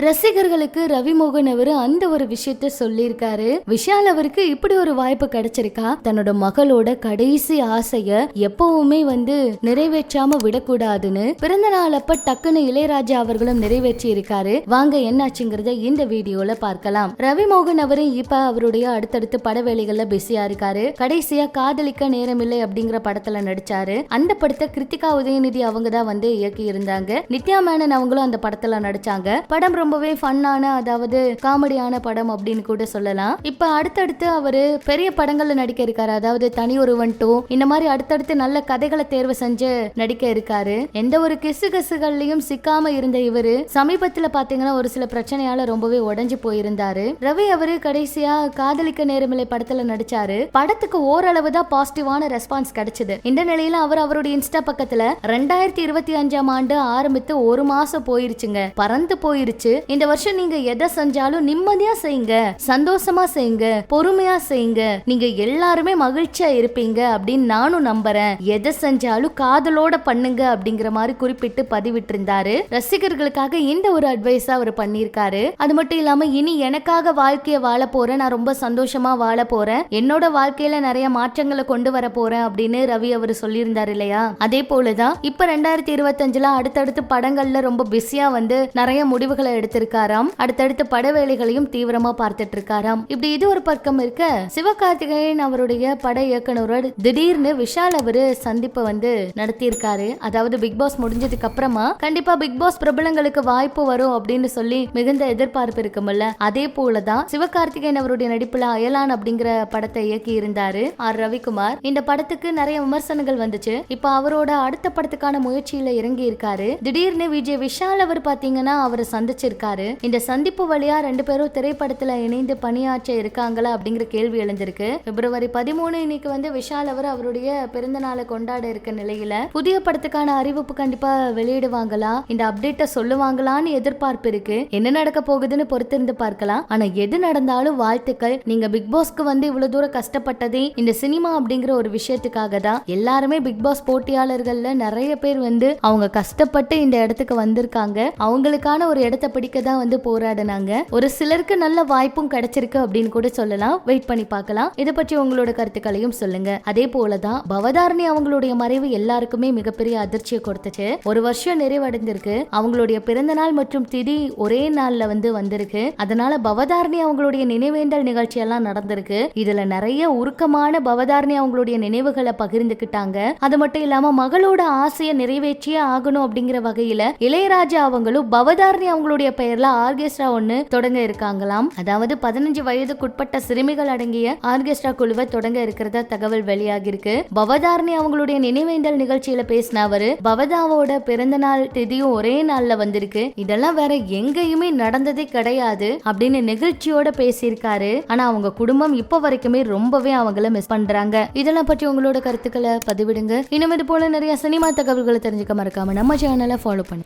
ரசிகர்களுக்கு ரவிமோகன் அவரு அந்த ஒரு விஷயத்த சொல்லியிருக்காரு. விஷால் அவருக்கு இப்படி ஒரு வாய்ப்பு கிடைச்சிருக்கா? தன்னோட மகளோட கடைசி ஆசைய எப்பவுமே வந்து நிறைவேற்றாம விடக்கூடாதுன்னு பிறந்த நாள் அப்ப டக்குன்னு இளையராஜா அவர்களும் நிறைவேற்றி இருக்காரு வாங்க என்னாச்சுங்கிறத இந்த வீடியோல பார்க்கலாம். ரவிமோகன் அவரு இப்ப அவருடைய அடுத்தடுத்து பட வேலைகள்ல பிஸியா இருக்காரு. கடைசியா காதலிக்க நேரமில்லை அப்படிங்கிற படத்துல நடிச்சாரு. அந்த படத்தை கிருத்திகா உதயநிதி அவங்க தான் வந்து இயக்கி இருந்தாங்க நித்யா மேனன் அவங்களும் அந்த படத்துல நடிச்சாங்க. படம் ரொம்பவே ஃபன்னான அதாவது காமெடியான படம் அப்படின்னு கூட சொல்லலாம். இப்ப அடுத்தடுத்து அவரு பெரிய படங்கள்ல நடிக்க இருக்காரு. அதாவது தனி ஒருவன் டூ இந்த மாதிரி அடுத்தடுத்து நல்ல கதைகளை தேர்வு செஞ்சு நடிக்க இருக்காரு. எந்த ஒரு கிசு கசுகள்லயும் சிக்காம இருந்த இவரு சமீபத்துல பாத்தீங்கன்னா ஒரு சில பிரச்சனையால ரொம்பவே உடஞ்சு போயிருந்தாரு. ரவி அவரு கடைசியா காதலிக்க நேரமில்லை படத்துல நடிச்சாரு. படத்துக்கு ஓரளவு தான் பாசிட்டிவான ரெஸ்பான்ஸ் கிடைச்சது. இந்த நிலையில அவர் அவருடைய இன்ஸ்டா பக்கத்துல ரெண்டாயிரத்தி இருபத்தி அஞ்சாம் ஆண்டு ஆரம்பித்து ஒரு மாசம் போயிருச்சுங்க. பறந்து போயிருச்சு. இந்த வருஷம் நீங்க எதை செஞ்சாலும் நிம்மதியா செய்யுங்க சந்தோஷமா செய்யுங்க பொறுமையா செய்யுங்க. நீங்க எல்லாருமே மகிழ்ச்சியா இருப்பீங்க அப்படின்னு நானும் நம்புறேன். எதை செஞ்சாலும் காதலோட பண்ணுங்க அப்படிங்கிற மாதிரி குறிப்பிட்டு பதிவிட்டு இருந்தாரு ரசிகர்களுக்காக இந்த ஒரு அட்வைஸா அவர் பண்ணியிருக்காரு. அது மட்டும் இல்லாம இனி எனக்காக வாழ்க்கையை வாழ போறேன் நான் ரொம்ப சந்தோஷமா வாழ போறேன். என்னோட வாழ்க்கையில நிறைய மாற்றங்களை கொண்டு வர போறேன் அப்படின்னு ரவி அவர் சொல்லியிருந்தாரு இல்லையா? அதே போலதான் இப்ப ரெண்டாயிரத்தி இருபத்தஞ்சுல அடுத்தடுத்து படங்கள்ல ரொம்ப பிஸியா வந்து நிறைய முடிவுகளை எடுத்திருக்காராம். அடுத்தடுத்து பட வேலைகளையும் தீவிரமா பார்த்துட்டு இருக்காராம் இப்படி இது ஒரு பக்கம் இருக்க சிவகார்த்திகேயன் அவருடைய பட இயக்குனரோட திடீர்னு விஷால் அவரு சந்திப்பை வந்து நடத்தியிருக்காரு. அதாவது பிக் பாஸ் முடிஞ்சதுக்கு அப்புறமா கண்டிப்பா பிக் பாஸ் பிரபலங்களுக்கு வாய்ப்பு வரும் அப்படின்னு சொல்லி மிகுந்த எதிர்பார்ப்பு இருக்கும்ல. அதே போலதான் சிவகார்த்திகேயன் அவருடைய நடிப்புல அயலான் அப்படிங்கிற படத்தை இயக்கி இருந்தாரு ஆர். ரவிக்குமார். இந்த படத்துக்கு நிறைய விமர்சனங்கள் வந்துச்சு. இப்ப அவரோட அடுத்த படத்துக்கான முயற்சியில இறங்கி இருக்காரு திடீர்னு விஜய் விஷால் அவர் பாத்தீங்கன்னா அவரை சந்திச்சிருக்காரு. இந்த சந்திப்பு வழியா ரெண்டு பேரும் திரைப்படத்துல இணைந்து பணியாற்ற இருக்காங்களா அப்படிங்கிற கேள்வி எழுந்திருக்கு. பிப்ரவரி பதிமூணு இன்னைக்கு வந்து விஷால் அவர் அவருடைய பிறந்த நாளை கொண்டாட இருக்க நிலையில புதிய படத்துக்கான அறிவிப்பு கண்டிப்பா வெளியிடுவாங்களா? இந்த அப்டேட்டை சொல்லுவாங்களான்னு எதிர்பார்ப்பு இருக்கு. என்ன நடக்க போகுதுன்னு பொறுத்திருந்து பார்க்கலாம். ஆனா எது நடந்தாலும் வாழ்த்துக்கள். நீங்க பிக் பாஸ்க்கு வந்து இவ்வளவு தூரம் கஷ்டப்பட்டதே இந்த சினிமா அப்படிங்கிற ஒரு விஷயத்துக்காக தான். எல்லாருமே பிக் பாஸ் போட்டியாளர்கள்ல நிறைய பேர் வந்து அவங்க கஷ்டப்பட்டு இந்த இடத்துக்கு வந்திருக்காங்க. அவங்களுக்கான ஒரு இடத்தை பிடிக்க தான் வந்து போராடினாங்க. ஒரு சிலருக்கு நல்ல வாய்ப்பும் கிடைச்சிருக்கு அப்படின்னு கூட சொல்லலாம். வெயிட் பண்ணி பார்க்கலாம். இதை பற்றி உங்களோட கருத்துக்களையும் சொல்லுங்க. அதே போலதான் பவதாரணி அவங்களுடைய மறைவு எல்லாருக்குமே மிகப்பெரிய அதிர்ச்சியை கொடுத்துச்சு. ஒரு வருஷம் நிறைவடைந்திருக்கு. அவங்களுடைய பிறந்த நாள் மற்றும் திதி ஒரே நாள்ல வந்து வந்திருக்கு. அதனால பவதாரணி அவங்களுடைய நினைவேந்தல் நிகழ்ச்சி எல்லாம் நடந்திருக்கு. இதுல நிறைய உருக்கமான பவதாரணி அவங்களுடைய நினைவுகளை பகிர்ந்துக்கிட்டாங்க. அது மட்டும் இல்லாம மகளோட ஆசையை நிறைவேற்றியே ஆகணும் அப்படிங்கிற வகையில இளையராஜா அவங்களும் பவதாரணி அவங்களுடைய பெயர்ல ஆர்கெஸ்ட்ரா ஒன்னு தொடங்க இருக்காங்களாம். அதாவது பதினஞ்சு வயதுக்குட்பட்ட சிறுமிகள் அடங்கிய ஆர்கெஸ்ட்ரா குழுவை தொடங்க இருக்கிறதா தகவல் வெளியாகி இருக்கு பவதாரணி அவங்களுடைய நினைவேந்தல் நிகழ்ச்சியில பேசின அவரு பவதாவோட பிறந்த நாள் திதியும் ஒரே நாள்ல வந்திருக்கு. இதெல்லாம் வேற எங்கேயுமே நடந்ததே கிடையாது அப்படின்னு நெகிழ்ச்சியோட பேசியிருக்காரு. ஆனா அவங்க குடும்பம் இப்போ வரைக்குமே ரொம்பவே அவங்கள மிஸ் பண்றாங்க. இதெல்லாம் பற்றி உங்களோட கருத்துக்களை பதிவிடுங்க. இனிமேல் இது போல நிறைய சினிமா தகவல்களை தெரிஞ்சுக்க மறக்காம நம்ம சேனலை ஃபாலோ பண்ணு.